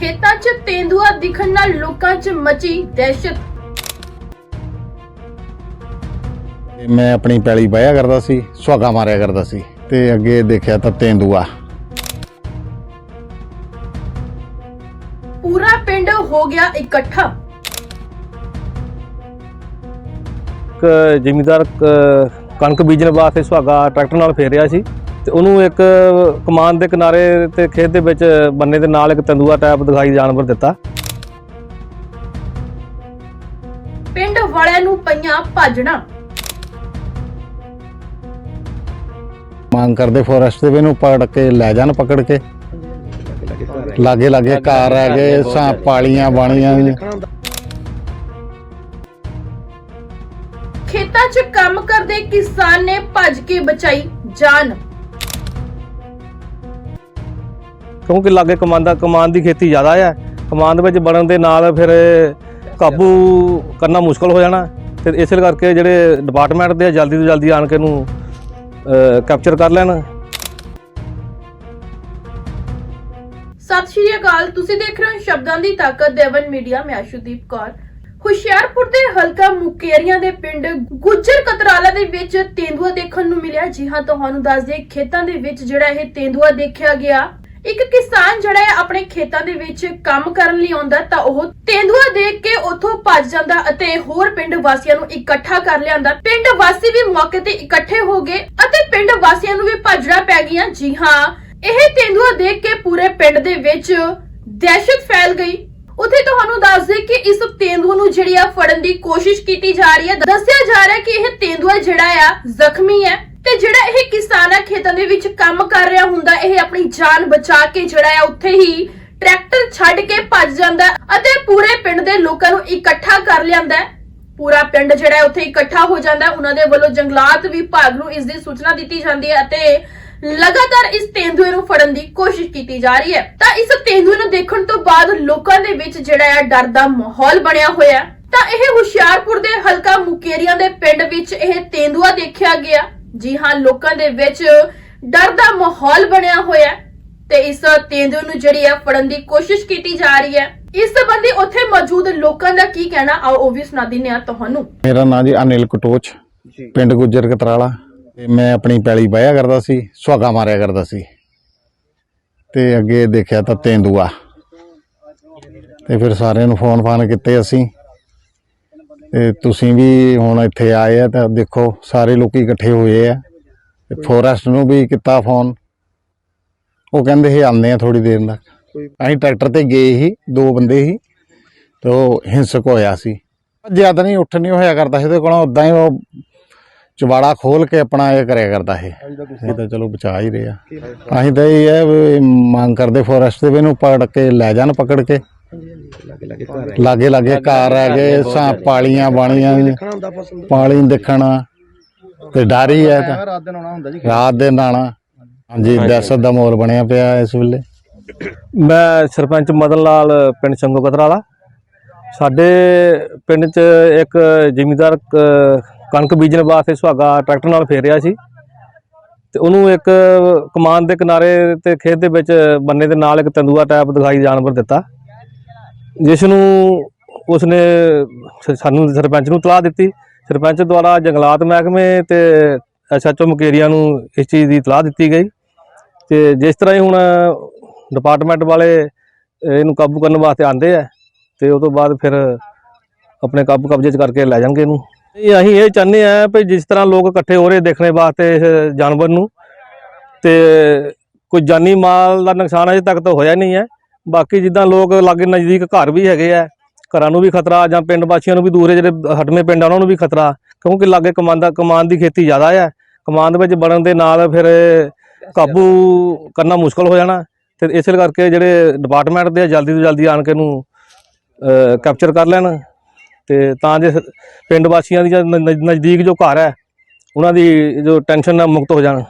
ਖੇਤਾਂ 'ਚ ਤੇਂਦੂਆ ਦਿਖਣ ਨਾਲ ਲੋਕਾਂ 'ਚ ਮਚੀ ਦਹਿਸ਼ਤ। ਮੈਂ ਆਪਣੀ ਪੈਲੀ ਵਾਹਿਆ ਕਰਦਾ ਸੀ ਸੁਹਾਗਾ ਮਾਰਿਆ ਕਰਦਾ ਸੀ ਤੇ ਅੱਗੇ ਦੇਖਿਆ ਤਾਂ ਤੇਂਦੂਆ। ਪੂਰਾ ਪਿੰਡ ਹੋ ਗਿਆ ਇਕੱਠਾ। ਇੱਕ ਜ਼ਿਮੀਦਾਰ ਕਣਕ ਬੀਜਣ ਵਾਸਤੇ ਸੁਹਾਗਾ ਟਰੈਕਟਰ ਨਾਲ ਫੇਰ ਰਿਹਾ ਸੀ। ਤੇ ਉਹਨੂੰ ਇੱਕ ਕਮਾਨ ਦੇ ਕਿਨਾਰੇ ਤੇ ਖੇਤ ਦੇ ਵਿੱਚ ਬੰਨੇ ਦੇ ਨਾਲ ਇੱਕ ਤੰਦੂਆ ਟਾਈਪ ਦਿਖਾਈ ਜਾਨਵਰ ਦਿੱਤਾ। ਪਿੰਡ ਵਾਲਿਆਂ ਨੂੰ ਪਈਆਂ ਭਾਜਣਾ ਮੰਗ ਕਰਦੇ ਫੋਰੈਸਟ ਦੇ ਵੀ ਪਕੜ ਕੇ ਲੈ ਜਾਣ ਪਕੜ ਕੇ। ਲਾਗੇ ਲਾਗੇ ਘਰ ਆ ਗਏ ਸਾਂ ਪਾਲੀਆਂ ਬਾਣੀਆਂ। ਖੇਤਾਂ 'ਚ ਕੰਮ ਕਰਦੇ ਕਿਸਾਨ ਨੇ ਭੱਜ ਕੇ ਬਚਾਈ ਜਾਨ। ਕਿਉਂਕਿ ਲਾਗੇ ਕਮਾਨ ਦਾ ਕਮਾਨ ਦੀ ਖੇਤੀ ਜ਼ਿਆਦਾ ਹੈ ਕਮਾਨ ਦੇ ਵਿੱਚ ਬਣਨ ਦੇ ਨਾਲ ਫਿਰ ਕਾਬੂ ਕਰਨਾ ਮੁਸ਼ਕਲ ਹੋ ਜਾਣਾ। ਤੇ ਇਸੇ ਕਰਕੇ ਜਿਹੜੇ ਡਿਪਾਰਟਮੈਂਟ ਦੇ ਜਲਦੀ ਤੋਂ ਜਲਦੀ ਆਣ ਕੇ ਇਹਨੂੰ ਕੈਪਚਰ ਕਰ ਲੈਣ। ਸਤਿ ਸ਼੍ਰੀ ਅਕਾਲ। ਤੁਸੀਂ ਦੇਖ ਰਹੇ ਹੋ ਸ਼ਬਦਾਂ ਦੀ ਤਾਕਤ, ਦੇਵਨ ਮੀਡੀਆ। ਮੈਂ ਆਸ਼ੂਦੀਪ ਕੌਰ। ਹੁਸ਼ਿਆਰਪੁਰ ਦੇ ਹਲਕਾ ਮੁਕੇਰੀਆਂ ਦੇ ਪਿੰਡ ਗੁੱਜਰ ਕਤਰਾਲਾ ਦੇ ਵਿੱਚ ਤੇਂਦੂਆ ਦੇਖਣ ਨੂੰ ਮਿਲਿਆ। ਜੀ ਹਾਂ, ਤੁਹਾਨੂੰ ਦੱਸ ਦਈਏ, ਖੇਤਾਂ ਦੇ ਵਿੱਚ ਜਿਹੜਾ ਇਹ ਤੇਂਦੂਆ ਦੇਖਿਆ ਗਿਆ। ਇੱਕ ਕਿਸਾਨ ਜਿਹੜਾ ਹੈ ਆਪਣੇ ਖੇਤਾਂ ਦੇ ਵਿੱਚ ਕੰਮ ਕਰਨ ਲਈ ਆਉਂਦਾ ਤਾਂ ਉਹ ਤੇਂਦੂਆ ਦੇਖ ਕੇ ਉੱਥੋਂ ਭੱਜ ਜਾਂਦਾ ਅਤੇ ਹੋਰ ਪਿੰਡ ਵਾਸੀਆਂ ਨੂੰ ਇਕੱਠਾ ਕਰ ਲਿਆਂਦਾ। ਪਿੰਡ ਵਾਸੀ ਵੀ ਮੌਕੇ ਤੇ ਇਕੱਠੇ ਹੋ ਗਏ ਅਤੇ ਪਿੰਡ ਵਾਸੀਆਂ ਨੂੰ ਵੀ ਭੱਜਣਾ ਪੈ ਗਈਆਂ। ਜੀ ਹਾਂ, ਇਹ ਤੇਂਦੂਆ ਦੇਖ ਕੇ ਪੂਰੇ ਪਿੰਡ ਦੇ ਵਿੱਚ ਦਹਿਸ਼ਤ ਫੈਲ ਗਈ। ਉਥੇ ਤੁਹਾਨੂੰ ਦੱਸ ਦੇ ਕਿ ਇਸ ਤੇਂਦੂਆ ਨੂੰ ਜਿਹੜੀ ਆ ਫੜਨ ਦੀ ਕੋਸ਼ਿਸ਼ ਕੀਤੀ ਜਾ ਰਹੀ ਹੈ। ਦੱਸਿਆ ਜਾ ਰਿਹਾ ਹੈ ਕਿ ਇਹ ਤੇਂਦੂਆ ਜਿਹੜਾ ਆ, ਜ਼ਖਮੀ ਹੈ। ਤੇ ਜਿਹੜਾ ਇਹ ਕਿਸਾਨ ਆ ਖੇਤਾਂ ਦੇ ਵਿੱਚ ਕੰਮ ਕਰ ਰਿਹਾ ਹੁੰਦਾ, ਇਹ ਆਪਣੀ ਜਾਨ ਬਚਾ ਕੇ ਜਿਹੜਾ ਆ, ਉੱਥੇ ਹੀ ਟਰੈਕਟਰ ਛੱਡ ਕੇ ਭੱਜ ਜਾਂਦਾ ਅਤੇ ਪੂਰੇ ਪਿੰਡ ਦੇ ਲੋਕਾਂ ਨੂੰ ਇਕੱਠਾ ਕਰ ਲਿਆਂਦਾ ਪੂਰਾ ਪਿੰਡ ਜਿਹੜਾ ਉੱਥੇ ਇਕੱਠਾ ਹੋ ਜਾਂਦਾ ਉਹਨਾਂ ਦੇ ਵੱਲੋਂ ਜੰਗਲਾਤ ਵਿਭਾਗ ਨੂੰ ਇਸ ਦੀ ਸੂਚਨਾ ਦਿੱਤੀ ਜਾਂਦੀ ਹੈ ਅਤੇ ਲਗਾਤਾਰ ਇਸ ਤੇਂਦੂਏ ਨੂੰ ਫੜਨ ਦੀ ਕੋਸ਼ਿਸ਼ ਕੀਤੀ ਜਾ ਰਹੀ ਹੈ। ਤਾਂ ਇਸ ਤੇਂਦੂਏ ਨੂੰ ਦੇਖਣ ਤੋਂ ਬਾਅਦ ਲੋਕਾਂ ਦੇ ਵਿੱਚ ਜਿਹੜਾ ਹੈ, ਡਰ ਦਾ ਮਾਹੌਲ ਬਣਿਆ ਹੋਇਆ ਤਾਂ ਇਹ ਹੁਸ਼ਿਆਰਪੁਰ ਦੇ ਹਲਕਾ ਮੁਕੇਰੀਆਂ ਦੇ ਪਿੰਡ ਵਿੱਚ ਇਹ ਤੇਂਦੂਆ ਦੇਖਿਆ ਗਿਆ। ਜੀ ਹਾਂ ਲੋਕਾਂ ਦੇ ਵਿੱਚ ਡਰ ਦਾ ਮਾਹੌਲ ਬਣਿਆ ਹੋਇਆ ਤੇ ਇਸ ਤੇਂਦੂਏ ਨੂੰ ਜਿਹੜੀ ਹੈ ਫੜਨ ਦੀ ਕੋਸ਼ਿਸ਼ ਕੀਤੀ ਜਾ ਰਹੀ ਹੈ। ਇਸ ਸੰਬੰਧੀ ਉੱਥੇ ਮੌਜੂਦ ਲੋਕਾਂ ਦਾ ਕੀ ਕਹਿਣਾ? ਆਓ ਉਹ ਵੀ ਸੁਣਾ ਦਿੰਦੇ ਹਾਂ ਤੁਹਾਨੂੰ। ਮੇਰਾ ਨਾਂ ਜੀ ਅਨਿਲ ਕਟੋਚ ਪਿੰਡ ਗੁੱਜਰ ਕਤਰਾਲਾ। ਤੇ ਮੈਂ ਆਪਣੀ ਪੈਲੀ ਵਾਹਿਆ ਕਰਦਾ ਸੀ ਸੁਹਾਗਾ ਮਾਰਿਆ ਕਰਦਾ ਸੀ। ਤੇ ਅੱਗੇ ਦੇਖਿਆ ਤਾਂ ਤੇਂਦੂਆ। ਤੇ ਫਿਰ ਸਾਰਿਆਂ ਨੂੰ ਫੋਨ ਫਾਨ ਕੀਤੇ ਅਸੀਂ। ਤੇ ਤੁਸੀਂ ਵੀ ਹੁਣ ਇੱਥੇ ਆਏ ਆ ਤਾਂ ਦੇਖੋ ਸਾਰੇ ਲੋਕੀ ਇਕੱਠੇ ਹੋਏ ਆ। ਫੋਰੈਸਟ ਨੂੰ ਵੀ ਕੀਤਾ ਫੋਨ ਉਹ ਕਹਿੰਦੇ ਇਹ ਆਉਂਦੇ ਆ ਥੋੜੀ ਦੇਰ ਤੱਕ। ਅਸੀਂ ਟਰੈਕਟਰ ਤੇ ਗਏ ਸੀ ਦੋ ਬੰਦੇ ਸੀ ਤੇ ਉਹ ਹਿੰਸਕ ਹੋਇਆ ਸੀ। ਜ਼ਿਆਦਾ ਨਹੀਂ ਉੱਠ ਨਹੀਂ ਹੋਇਆ ਕਰਦਾ ਸੀ ਉਹਦੇ ਕੋਲੋਂ ਉਦਾਂ ਹੀ ਉਹ ਚਵਾੜਾ ਖੋਲ ਕੇ ਆਪਣਾ ਇਹ ਕਰਿਆ ਕਰਦਾ ਇਹ ਇਹ ਤਾਂ ਚਲੋ ਬਚਾ ਹੀ ਰਿਹਾ ਅਸੀਂ ਤਾਂ ਇਹ ਹੈ ਮੰਗ ਕਰਦੇ ਫੋਰੈਸਟ ਦੇ ਵੀ ਇਹਨੂੰ ਪਕੜ ਕੇ ਲੈ ਜਾਣ ਪਕੜ ਕੇ। ਲਾਗੇ ਲਾਗੇ ਘਰ ਆ ਗਏ ਸਾਂ ਪਾਲੀਆਂ ਬਾਣੀਆਂ ਪਾਲੀ ਦੇਖਣਾ ਤੇ ਡਰ ਹੀ ਹੈ ਤਾਂ ਰਾਤ ਦਿਨ ਆਉਣਾ ਹੁੰਦਾ ਜੀ ਰਾਤ ਦੇ ਨਾਣਾ ਹਾਂਜੀ ਦਹਿਸ਼ਤ ਦਾ ਮਾਹੌਲ ਬਣਿਆ ਪਿਆ ਇਸ ਵੇਲੇ। ਮੈਂ ਸਰਪੰਚ ਮਦਨ ਲਾਲ ਪਿੰਡ ਸੰਗੋ ਕਤਰਾਲਾ ਸਾਡੇ ਪਿੰਡ 'ਚ ਇੱਕ ਜ਼ਿਮੀਦਾਰ ਕਣਕ ਬੀਜਣ ਵਾਸਤੇ ਸੁਹਾਗਾ ਟਰੈਕਟਰ ਨਾਲ ਫੇਰ ਰਿਹਾ ਸੀ। ਤੇ ਉਹਨੂੰ ਇੱਕ ਕਮਾਨ ਦੇ ਕਿਨਾਰੇ ਤੇ ਖੇਤ ਦੇ ਵਿੱਚ ਬੰਨੇ ਦੇ ਨਾਲ ਇੱਕ ਤੰਦੂਆ ਟਾਈਪ ਦਿਖਾਈ ਜਾਨਵਰ ਦਿੱਤਾ। ਜਿਸ ਨੂੰ ਉਸਨੇ ਸਾਨੂੰ ਸਰਪੰਚ ਨੂੰ ਤਲਾਹ ਦਿੱਤੀ। ਸਰਪੰਚ ਦੁਆਰਾ ਜੰਗਲਾਤ ਮਹਿਕਮੇ ਤੇ ਐਸਐਚਓ ਮੁਕੇਰੀਆਂ ਨੂੰ ਇਸ ਚੀਜ਼ ਦੀ ਤਲਾਹ ਦਿੱਤੀ ਗਈ। ਤੇ ਜਿਸ ਤਰ੍ਹਾਂ ਹੀ ਹੁਣ ਡਿਪਾਰਟਮੈਂਟ ਵਾਲੇ ਇਹਨੂੰ ਕਾਬੂ ਕਰਨ ਵਾਸਤੇ ਆਂਦੇ ਆ, ਤੇ ਉਸ ਤੋਂ ਬਾਅਦ ਫਿਰ ਆਪਣੇ ਕਾਬੂ ਕਬਜ਼ੇ 'ਚ ਕਰਕੇ ਲੈ ਜਾਣਗੇ ਇਹਨੂੰ। ਇਹ ਅਸੀਂ ਇਹ ਚਾਹੁੰਦੇ ਆ ਵੀ ਜਿਸ ਤਰ੍ਹਾਂ ਲੋਕ ਇਕੱਠੇ ਹੋ ਰਹੇ ਦੇਖਣੇ ਵਾਸਤੇ ਇਸ ਜਾਨਵਰ ਨੂੰ, ਤੇ ਕੋਈ ਜਾਨੀ ਮਾਲ ਦਾ ਨੁਕਸਾਨ ਅਜੇ ਤੱਕ ਤਾਂ ਹੋਇਆ ਨਹੀਂ ਹੈ। ਬਾਕੀ ਜਿੱਦਾਂ ਲੋਕ ਲਾਗੇ ਨਜ਼ਦੀਕ ਘਰ ਵੀ ਹੈਗੇ ਆ ਘਰਾਂ ਨੂੰ ਵੀ ਖਤਰਾ ਜਾਂ ਪਿੰਡ ਵਾਸੀਆਂ ਨੂੰ ਵੀ ਦੂਰੇ ਜਿਹੜੇ ਹਟਵੇਂ ਪਿੰਡ ਆ ਉਹਨਾਂ ਨੂੰ ਵੀ ਖਤਰਾ ਕਿਉਂਕਿ ਲਾਗੇ ਕਮਾਨ ਦਾ ਕਮਾਨ ਦੀ ਖੇਤੀ ਜ਼ਿਆਦਾ ਹੈ ਕਮਾਨ ਦੇ ਵਿੱਚ ਬਣਨ ਦੇ ਨਾਲ ਫਿਰ ਕਾਬੂ ਕਰਨਾ ਮੁਸ਼ਕਲ ਹੋ ਜਾਣਾ ਤੇ ਇਸੇ ਕਰਕੇ ਜਿਹੜੇ ਡਿਪਾਰਟਮੈਂਟ ਦੇ ਆ, ਜਲਦੀ ਤੋਂ ਜਲਦੀ ਆਣ ਕੇ ਇਹਨੂੰ ਕੈਪਚਰ ਕਰ ਲੈਣ ਤੇ ਤਾਂ ਜੇ ਪਿੰਡ ਵਾਸੀਆਂ ਦੀ ਜਾਂ ਨਜ਼ਦੀਕ ਜੋ ਘਰ ਹੈ ਉਹਨਾਂ ਦੀ ਜੋ ਟੈਨਸ਼ਨ ਨਾਲ ਮੁਕਤ ਹੋ ਜਾਣ।